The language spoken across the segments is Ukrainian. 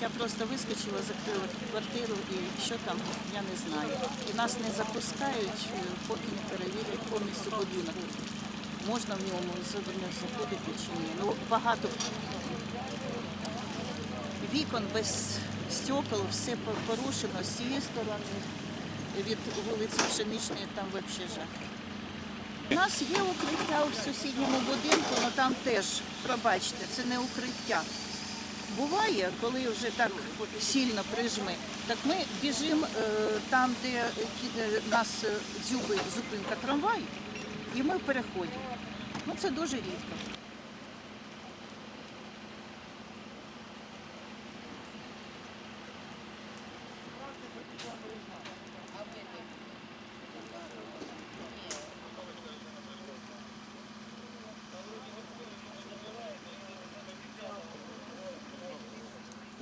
Я просто вискочила, закрила квартиру і що там, я не знаю. І нас не запускають, е, поки не перевірять повністю будинок. Можна в ньому заходити чи ні. Ну, багато вікон без стекол, все порушено з цієї сторони, від вулиці Пшеничної, там взагалі жах. У нас є укриття в сусідньому будинку, але там теж, пробачте, це не укриття. Буває, коли вже так сильно прижми, так ми біжимо е, там, де е, нас е, дзюби зупинка трамвай, і ми в переході. Ну це дуже рідко.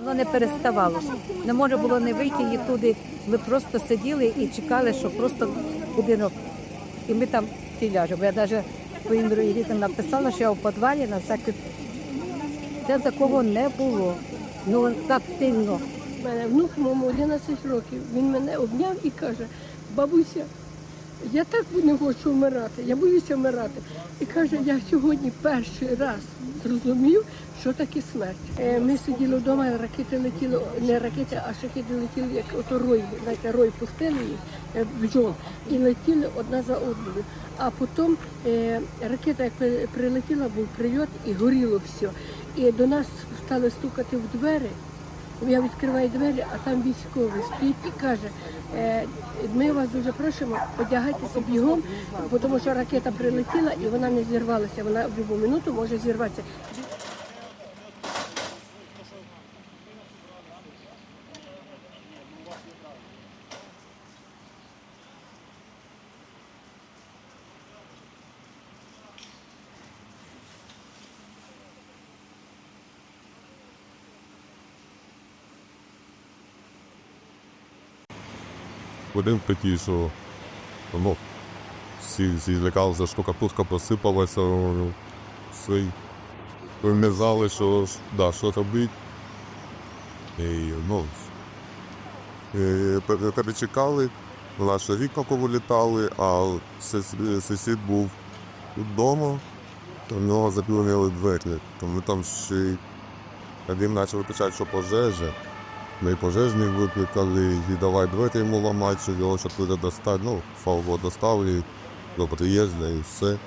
Воно не переставало. Не може було не вийти і туди. Ми просто сиділи і чекали, що просто будинок. І ми там ті ляжемо. Я навіть своїм дітям написала, що я в підвалі на всякий. Це такого не було. Ну так сильно. У мене внук моєму 11 років. Він мене обняв і каже, бабуся, я так не хочу вмирати, я боюся вмирати. І каже, я сьогодні перший раз зрозумів, що таке смерть. Е, Ми сиділи вдома, ракети летіли, не ракети, а шахеди летіли, як ото рой, знаєте, рой пустили їх, е, бджол, і летіли одна за одною. А потім е, ракета, як при- прилетіла, був прильот і горіло все. І до нас стали стукати в двері. Я відкриваю двері, а там військовий стоїть і каже, «Е, ми вас дуже просимо, одягайтеся бігом, тому що ракета прилетіла і вона не зірвалася. Вона в будь-яку минуту може зірватися. Будинок такий, що ну, всі, всі що капустка посипалася. Ми не що, да, що робити. І, ну, перечекали, наші вікна повилітали, а сусід був вдома, то в нього заплювали двері. Ми там ще один почав кричати, що пожежа. Ми пожежник викликали, і давай двері йому ламати, що його ще туди достати. Ну, слава Богу, достали до приїзду і все.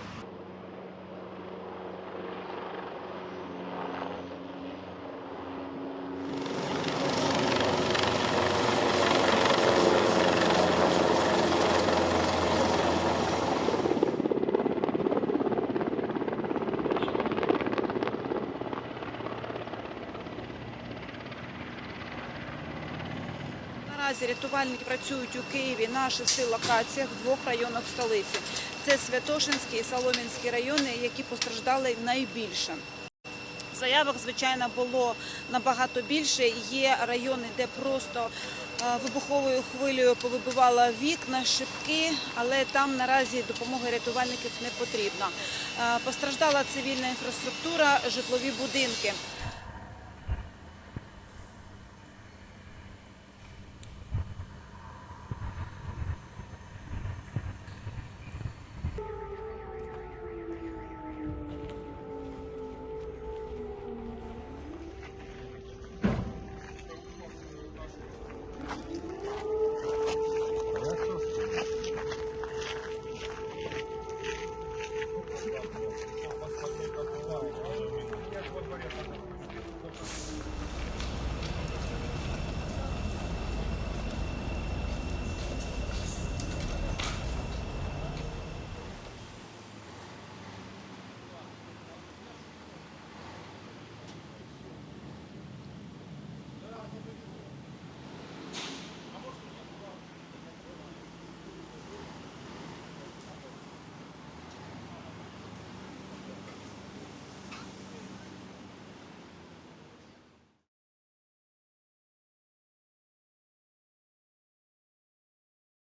Наразі рятувальники працюють у Києві на шести локаціях в двох районах столиці. Це Святошинський і Солом'янський райони, які постраждали найбільше. Заявок, звичайно, було набагато більше. Є райони, де просто е, вибуховою хвилею повибивало вікна, шибки, але там наразі допомоги рятувальників не потрібно. Е, Постраждала цивільна інфраструктура, житлові будинки.